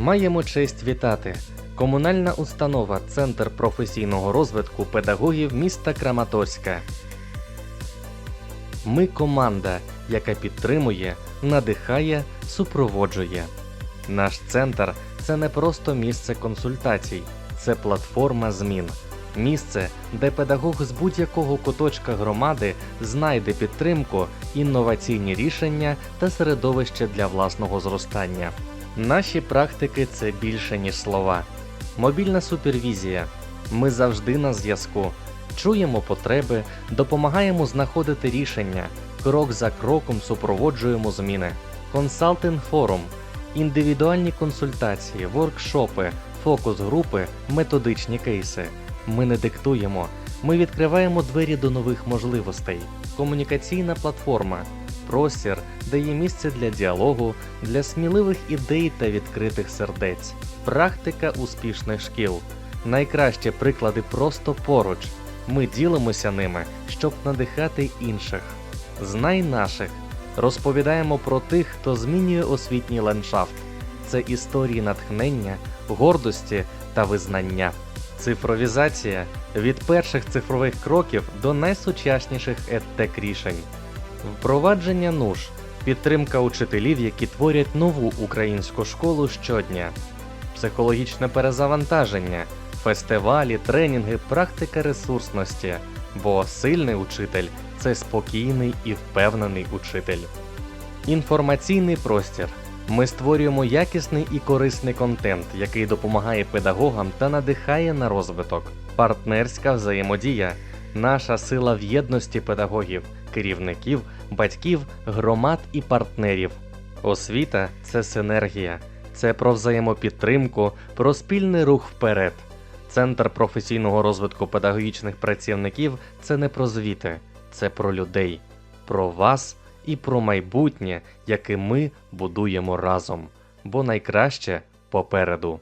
Маємо честь вітати. Комунальна установа Центр професійного розвитку педагогів міста Краматорська. Ми команда, яка підтримує, надихає, супроводжує. Наш центр це не просто місце консультацій, це платформа змін. Місце, де педагог з будь-якого куточка громади знайде підтримку, інноваційні рішення та середовище для власного зростання. Наші практики це більше, ніж слова. Мобільна супервізія. Ми завжди на зв'язку. Чуємо потреби, допомагаємо знаходити рішення, крок за кроком супроводжуємо зміни. Консалтинг форум, індивідуальні консультації, воркшопи, фокус-групи, методичні кейси. Ми не диктуємо, ми відкриваємо двері до нових можливостей. Комунікаційна платформа, простір, де є місце для діалогу, для сміливих ідей та відкритих сердець, практика успішних шкіл. Найкращі приклади просто поруч. Ми ділимося ними, щоб надихати інших. Знай наших. Розповідаємо про тих, хто змінює освітній ландшафт. Це історії натхнення, гордості та визнання. Цифровізація від перших цифрових кроків до найсучасніших едтек рішень. Впровадження нуж, підтримка учителів, які творять нову українську школу щодня, психологічне перезавантаження, фестивалі, тренінги, практика ресурсності. Бо сильний учитель це спокійний і впевнений учитель. Інформаційний простір. Ми створюємо якісний і корисний контент, який допомагає педагогам та надихає на розвиток. Партнерська взаємодія. Наша сила в єдності педагогів, керівників, батьків, громад і партнерів. Освіта це синергія, це про взаємопідтримку, про спільний рух вперед. Центр професійного розвитку педагогічних працівників це не про звіти, це про людей, про вас і про майбутнє, яке ми будуємо разом. Бо найкраще попереду.